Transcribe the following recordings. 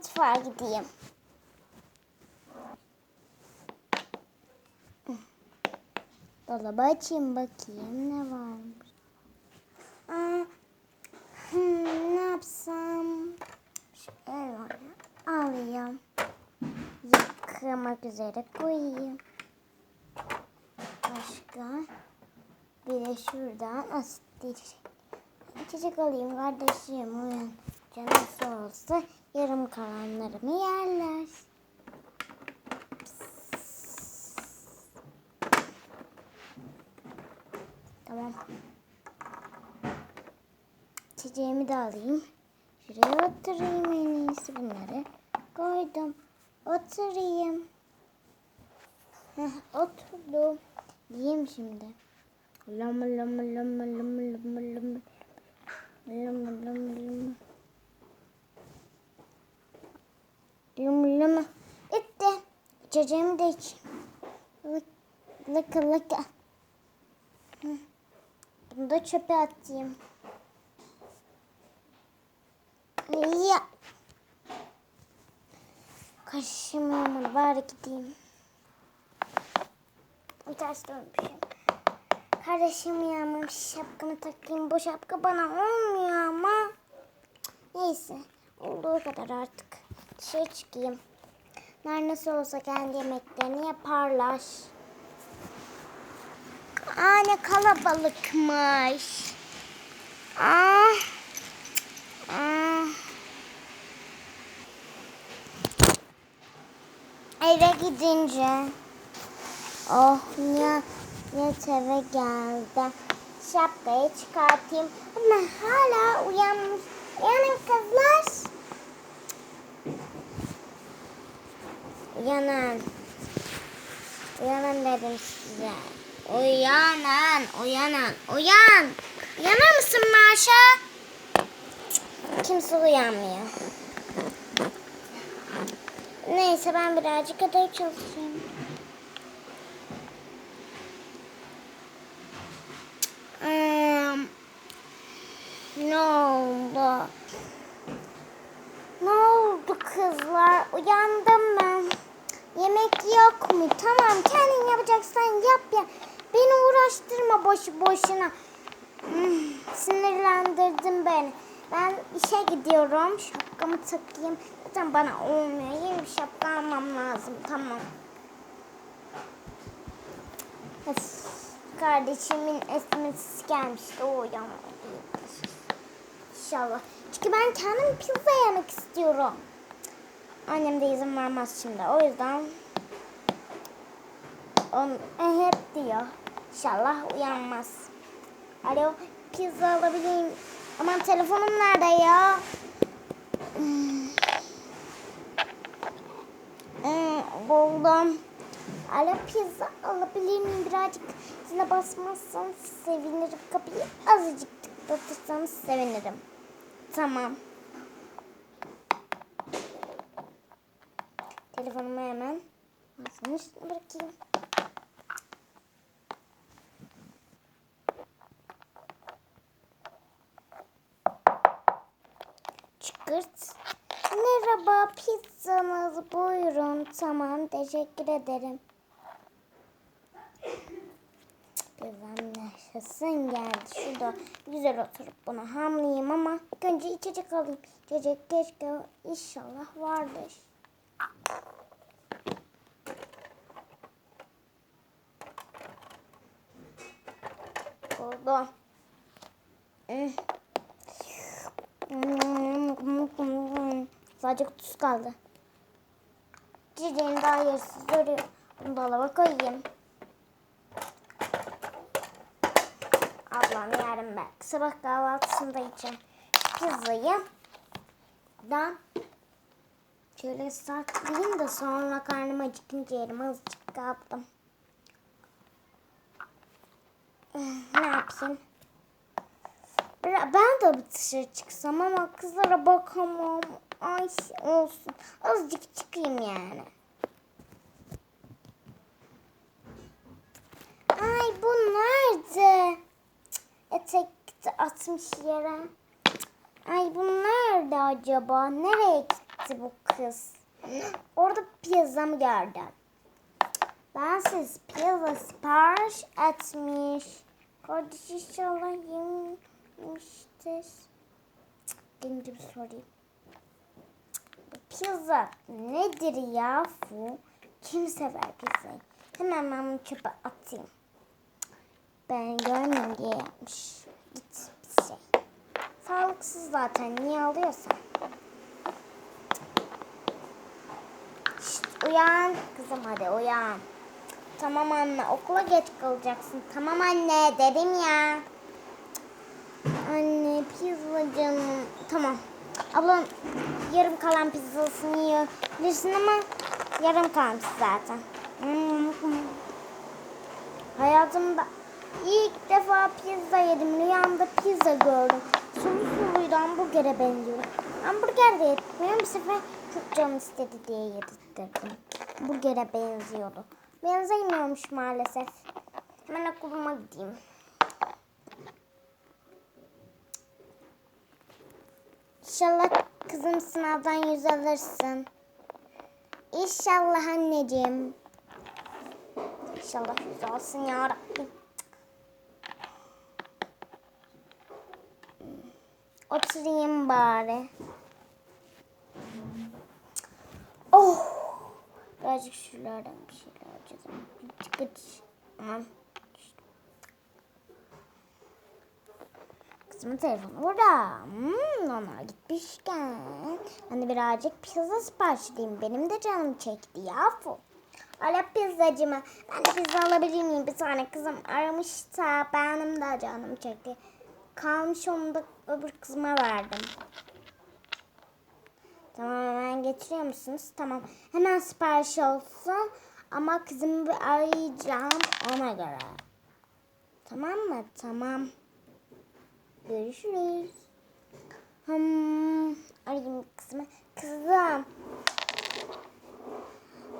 mutfağa gideyim. Dolabı açayım bakayım ne varmış. Aa, hmm, ne yapsam? Şöyle alayım. Yıkamak üzere koyayım. Başka? Bir de şuradan asitli içecek. Alayım kardeşim uyan. Canısı olsa yarım kalanlarımı yerler. Tamam. İçeceğimi de alayım. Şuraya oturayım en iyisi bunları. Koydum. Oturayım. Heh, oturdum. Yiyeyim şimdi. Lama lama lama lama lama lama. Lama lama lama. Lama lama. Bitti. İçeceğimi de içeyim. Lık- Lıka lıka. Hı. Bunu da çöpe atayım. Ya. Kaşım yağmadı. Bari gideyim. Ters dönmüşüm. Kardeşim yağmamış. Şapkamı takayım. Bu şapka bana olmuyor ama. Neyse. Olduğu kadar artık. Dışarı çıkayım. Nar nasıl olsa kendi yemeklerini yaparlar. Aa ne kalabalıkmış. Aa. Aa. Eve gidince. Oh ya net eve geldi. Şapkayı çıkartayım. Ama hala uyanmış. Uyanın kızlar. Uyanın. Uyanın dedim size. Uyanın, uyanın, uyan. Uyanır mısın Maşa? Kimse uyanmıyor. Neyse ben birazcık kadar çalışayım. Hmm, ne oldu? Ne oldu kızlar? Uyandım ben. Yemek yok mu? Tamam kendin yapacaksan yap ya. Beni uğraştırma boşu boşuna. Hmm, sinirlendirdin beni. Ben işe gidiyorum. Şapkamı takayım. Zaten bana olmuyor. Yeni bir şapka almam lazım. Tamam. Of, kardeşimin esmesi gelmişti. O uyanmadı. İnşallah. Çünkü ben kendim pizza yemek istiyorum. Annem de izin vermez şimdi. O yüzden on, e, hep diyor. İnşallah uyanmaz. Alo pizza alabilir miyim? Aman telefonum nerede ya? Hmm. Hmm, buldum. Alo pizza alabilir miyim? Birazcık zile basmazsan sevinirim. Kapıyı azıcık tıklatırsanız sevinirim. Tamam. Telefonumu hemen masanın üstüne bırakayım. Çıkırt. Merhaba pizzanız buyurun. Tamam teşekkür ederim. Pizzam yaşasın geldi. Şurada güzel oturup bunu hamlayayım ama ilk önce içecek alayım. İçecek keşke inşallah vardır. Oldu. Eh. Sadece kutusu kaldı. Çiçeğini daha yersiz duruyor. Bunu dolaba koyayım. Ablam yarın belki sabah kahvaltısında yiyeceğim. Pizzayı da şöyle saklayayım da sonra karnım acıkınca yerim azıcık kaptım. Ne yapayım? Ben de dışarı çıksam ama kızlara bakamam. Ay olsun. Azıcık çıkayım yani. Ay bu nerede? Cık, Etek atmış yere. Ay bu nerede acaba? Nereye gitti bu kız. Orada pizzamı gördüm. Ben siz pizza sipariş etmiş. Kardeş inşallah yemiştir. Gelince bir sorayım. Pizza nedir ya bu? Kim sever pizzayı? Hemen ben bunu çöpe atayım. Ben görmeyeyim diye yapmış. Git bir şey. Sağlıksız zaten. Niye alıyorsan? Şşt, uyan. Kızım hadi uyan. Tamam anne okula geç kalacaksın. Tamam anne dedim ya. Anne pizza canım. Tamam. Ablam yarım kalan pizzasını yiyebilirsin ama yarım kalmış zaten. Hayatımda ilk defa pizza yedim. Rüyamda pizza gördüm. Sulu suluydu hamburgere benziyor. Hamburger de yetmiyor. Bir sefer çok canım istedi diye yedirttirdim. Burgere benziyordu. Benzemiyormuş maalesef. Hemen okuluma gideyim. İnşallah kızım sınavdan yüz alırsın. İnşallah anneciğim. İnşallah yüz alsın ya. Oturayım bari. Oh! Birazcık şuralardan bir şeyler alacağım. Gıç gıç. Aman. Kızımın telefonu burada. Hmm, ona gitmişken. De birazcık pizza sipariş edeyim. Benim de canım çekti yahu. Alo pizzacımı. Ben de pizza alabilir miyim? Bir tane kızım aramışsa benim de canım çekti. Kalmış onu da öbür kızıma verdim. Tamam hemen getiriyor musunuz? Tamam. Hemen sipariş olsun. Ama kızımı bir arayacağım ona göre. Tamam mı? Tamam. Görüşürüz. Hmm, arayayım kızımı. Kızım.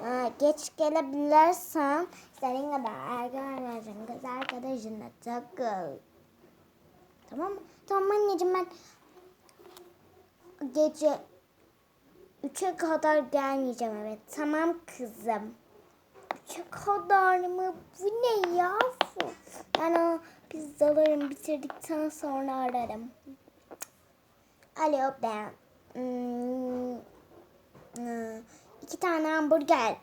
Aa, geç gelebilirsen senin kadar ergen kız arkadaşınla takıl. Tamam mı? Tamam anneciğim ben gece 3'e kadar gelmeyeceğim evet. Tamam kızım. 3'e kadar mı? Bu ne ya? Ben o pizzalarımı bitirdikten sonra ararım. Alo ben. Hmm, hmm, iki tane hamburger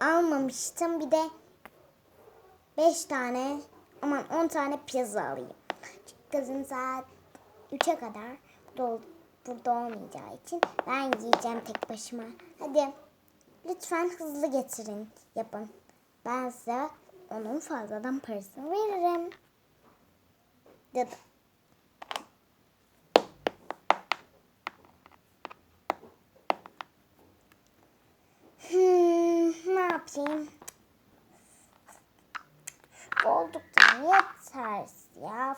almamıştım. Bir de beş tane aman on tane pizza alayım. Kızım saat 3'e kadar burada, burada olmayacağı için ben yiyeceğim tek başıma. Hadi lütfen hızlı getirin yapın. Ben size onun fazladan parasını veririm. Dedi. Hmm, ne yapayım? Oldukça yeter ya.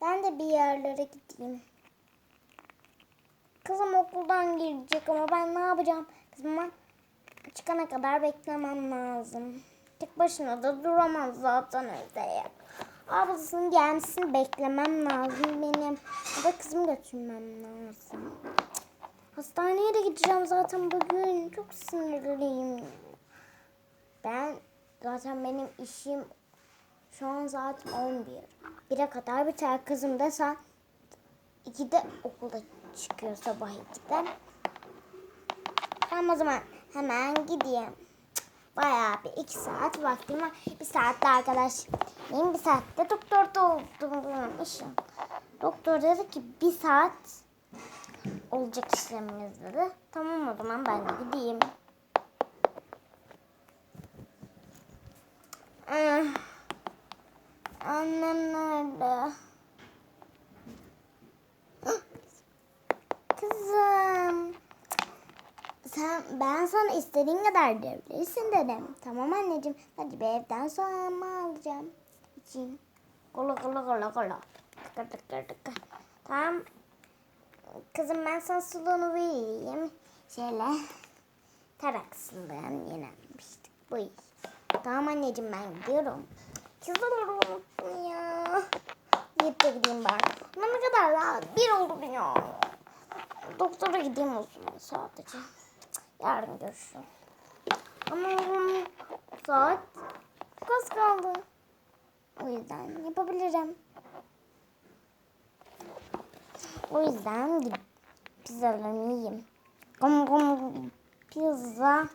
Ben de bir yerlere gideyim. Kızım okuldan gelecek ama ben ne yapacağım? Kızıma çıkana kadar beklemem lazım. Tek başına da duramaz zaten evde. Ablasının gelmesini beklemem lazım benim. Ya da kızımı götürmem lazım. Hastaneye de gideceğim zaten bugün. Çok sinirliyim. Ben zaten benim işim şu an saat 11. 1'e kadar biter. Kızım saat 2'de okulda çıkıyor sabah 2'de. Tamam o zaman hemen gideyim. Bayağı bir iki saat vaktim var. Bir saatte arkadaş. Benim bir saatte doktorda olduğum işim. Doktor dedi ki bir saat olacak işlemimiz dedi. Tamam o zaman ben de gideyim. Ah. Annem nerede? Kızım. Sen, ben sana istediğin kadar devrilirsin dedim. Tamam anneciğim. Hadi bir evden sonra alacağım? İçeyim. Kola kola kola kola. Tıkır tıkır tıkır. Tamam. Kızım ben sana suluğunu vereyim. Şöyle. Tarak suluğun yenilmiştik. Bu iyi. Tamam anneciğim ben gidiyorum. Kızlar unuttum ya. Gidip de gideyim. Ama ne kadar rahat. Bir oldu ya. Doktora gideyim o zaman sadece. Yarın görüşürüz. Ama saat az kaldı. O yüzden yapabilirim. O yüzden gidip pizzalarımı yiyeyim. Gom gom pizza.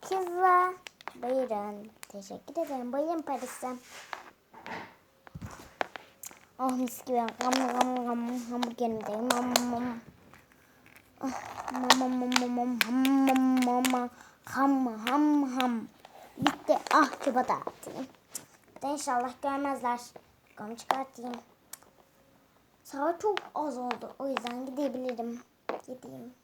Pizza. Buyurun. Teşekkür ederim. Buyurun parası. Oh mis gibi. Gam gam gam hamburgerimdeyim. Mam mam. Ah, mam mam mam mam ham mam mam ham ham ham. Bitti. Ah çöpe dağıtayım. Bir de inşallah görmezler. Bakalım çıkartayım. Saat çok az oldu. O yüzden gidebilirim. Gideyim.